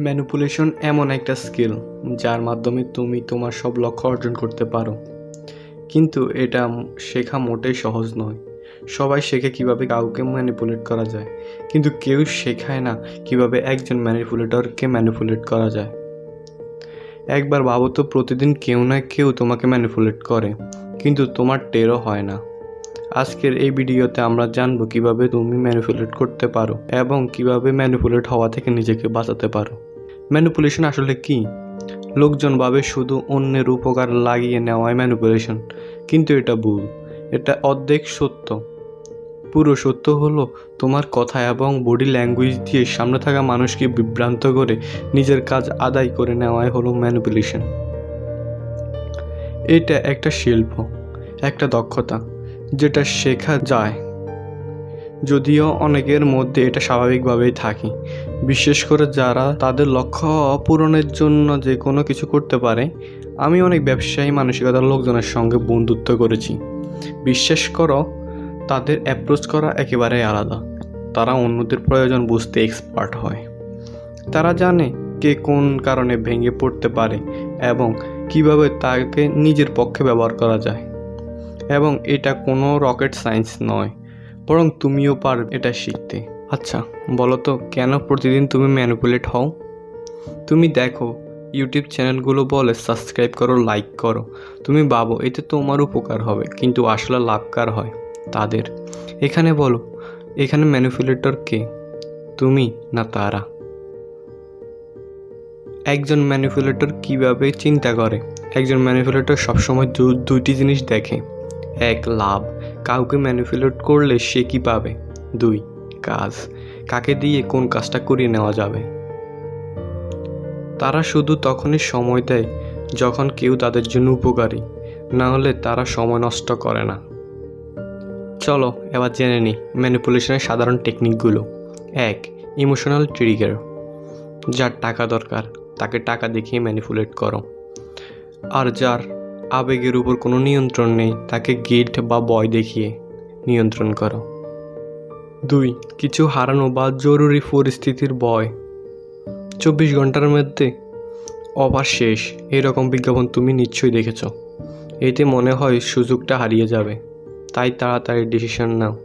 Manipulation এমন একটা skill যার মাধ্যমে তুমি তোমার সব লক্ষ্য অর্জন করতে পারো। কিন্তু এটা শেখা মোটেই সহজ নয়। সবাই শেখে কীভাবে কাউকে ম্যানিপুলেট করা যায়। কিন্তু কেউ শেখায় না কীভাবে একজন ম্যানিপুলেটরকে ম্যানিপুলেট করা যায়। একবার ভাবো তো প্রতিদিন কেউ না কেউ তোমাকে ম্যানিপুলেট করে, কিন্তু তোমার টেরও হয় না। আজকের এই ভিডিওতে আমরা জানব কীভাবে তুমি ম্যানিপুলেট করতে পারো এবং কীভাবে ম্যানিপুলেট হওয়া থেকে নিজেকে বাঁচাতে পারো। ম্যানিপুলেশন আসলে কি? লোকজন ভাবে শুধু অন্যের উপকার লাগিয়ে নেওয়াই ম্যানিপুলেশন কিন্তু এটা ভুল। এটা অর্ধেক সত্য। পুরো সত্য হলো তোমার কথা এবং বডি ল্যাঙ্গুয়েজ দিয়ে সামনে থাকা মানুষকে বিভ্রান্ত করে নিজের কাজ আদায় করে নেওয়াই হলো ম্যানিপুলেশন এটা একটা শিল্প, একটা দক্ষতা, যেটা শেখা যায়। যদিও অনেকের মধ্যে এটা স্বাভাবিকভাবেই থাকে। বিশেষ করে যারা তাদের লক্ষ্য পূরণের জন্য যে কোনো কিছু করতে পারে, আমি অনেক ব্যবসায়ী মানসিকতার লোকজনের সঙ্গে বন্ধুত্ব করেছি। বিশ্বাস করো, তাদের অ্যাপ্রোচ করা একেবারেই আলাদা। তারা অন্যদের প্রয়োজন বুঝতে এক্সপার্ট হয়। তারা জানে কে কোন কারণে ভেঙে পড়তে পারে এবং কীভাবে তাকে নিজের পক্ষে ব্যবহার করা যায়। এবং এটা কোনো রকেট সায়েন্স নয়। বরং তুমিও পার এটা শিখতে। আচ্ছা বলো তো কেন প্রতিদিন তুমি ম্যানিপুলেট হও? তুমি দেখো, ইউটিউব চ্যানেলগুলো বলে সাবস্ক্রাইব করো, লাইক করো। তুমি ভাবো, এতে তোমার উপকার হবে, কিন্তু আসলে লাভকার হয়? তাদের। এখানে বলো, এখানে ম্যানিপুলেটর কে? তুমি না তারা? একজন ম্যানিপুলেটর কীভাবে চিন্তা করে? একজন ম্যানিপুলেটর সবসময় দুইটি জিনিস দেখে। এক লাভ। কাউকে ম্যানিপুলেট করলে সে কি পাবে? দুই, কাজ। কাকে দিয়ে কোন কাজটা করিয়ে নেওয়া যাবে? তারা শুধু তখনই সময় দেয় যখন কেউ তাদের জন্য উপকারী। না হলে তারা সময় নষ্ট করে না। চলো, এবার জেনে নিই ম্যানিপুলেশনের সাধারণ টেকনিকগুলো এক ইমোশনাল ট্রিগার যার টাকা দরকার, তাকে টাকা দেখিয়ে ম্যানিপুলেট করো। আর যার আবেগের উপর কোনো নিয়ন্ত্রণ নেই, তাকে গিল্ট বা বয় দেখিয়ে নিয়ন্ত্রণ করো। দুই, কিছু হারানো বা জরুরি পরিস্থিতির ভয়। চব্বিশ ঘণ্টার মধ্যে অফার শেষ, এরকম বিজ্ঞাপন তুমি নিশ্চয়ই দেখেছ। এতে মনে হয় সুযোগটা হারিয়ে যাবে, তাই তাড়াতাড়ি ডিসিশন নাও।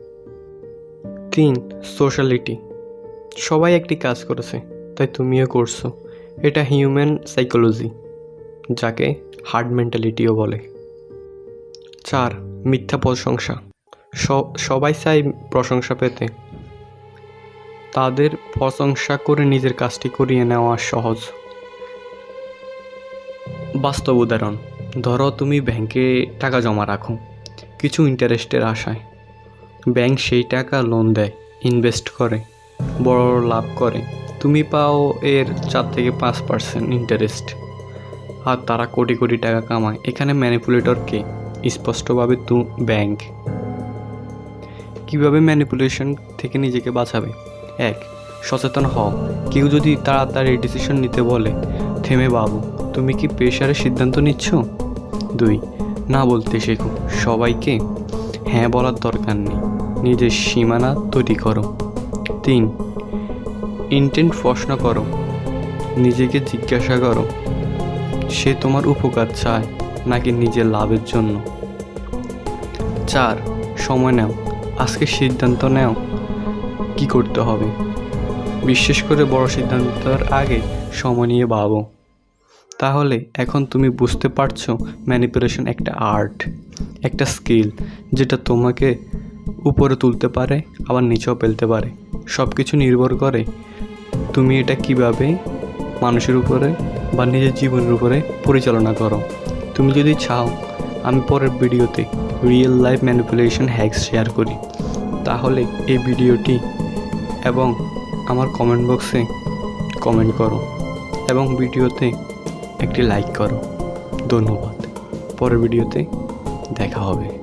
তিন, সোশ্যালিটি। সবাই একটি কাজ করেছে, তাই তুমিও করছ। এটা হিউম্যান সাইকোলজি, যাকে হার্ড মেন্টালিটিও বলে। চার, মিথ্যা প্রশংসা। সবাই চায় প্রশংসা পেতে। তাদের প্রশংসা করে নিজের কাজটি করিয়ে নেওয়া সহজ। বাস্তব উদাহরণ, ধরো তুমি ব্যাংকে টাকা জমা রাখো, কিছু ইন্টারেস্টের আশায়। ব্যাংক সেই টাকা লোন দেয় ইনভেস্ট করে, বড় লাভ করে। তুমি পাও এর চার থেকে পাঁচ পার্সেন্ট ইন্টারেস্ট আর তারা কোটি কোটি টাকা কামায়। এখানে ম্যানিপুলেটর কে? স্পষ্টভাবে তু ব্যাংক কীভাবে ম্যানিপুলেশন থেকে নিজেকে বাঁচাবে? এক, সচেতন হও। কেউ যদি তাড়াতাড়ি ডিসিশন নিতে বলে, থেমে বাবু, তুমি কি প্রেশারের সিদ্ধান্ত নিচ্ছ? দুই, না বলতে শেখো। সবাইকে হ্যাঁ বলার দরকার নেই। নিজের সীমানা তৈরি করো। তিন ইন্টেন্ট প্রশ্ন করো। নিজেকে জিজ্ঞাসা করো। সে তোমার উপকার চায়, নাকি নিজের লাভের জন্য? চার, সময় নাও। আজকে সিদ্ধান্ত নাও কি করতে হবে। বিশেষ করে বড় সিদ্ধান্তের আগে সময় নিয়ে ভাবো। তাহলে এখন তুমি বুঝতে পারছ ম্যানিপুলেশন একটা আর্ট, একটা স্কিল, যেটা তোমাকে উপরে তুলতে পারে, আবার নিচেও ফেলতে পারে। সব কিছু নির্ভর করে তুমি এটা কীভাবে মানুষের উপরে বা নিজের জীবনের উপরে পরিচালনা করো। তুমি যদি চাও, আমি পরের ভিডিওতে real life manipulation hacks share করি। তাহলে এই ভিডিওটি এবং আমার কমেন্ট বক্সে কমেন্ট করো এবং ভিডিওতে একটি লাইক করো। ধন্যবাদ। পরের ভিডিওতে দেখা হবে।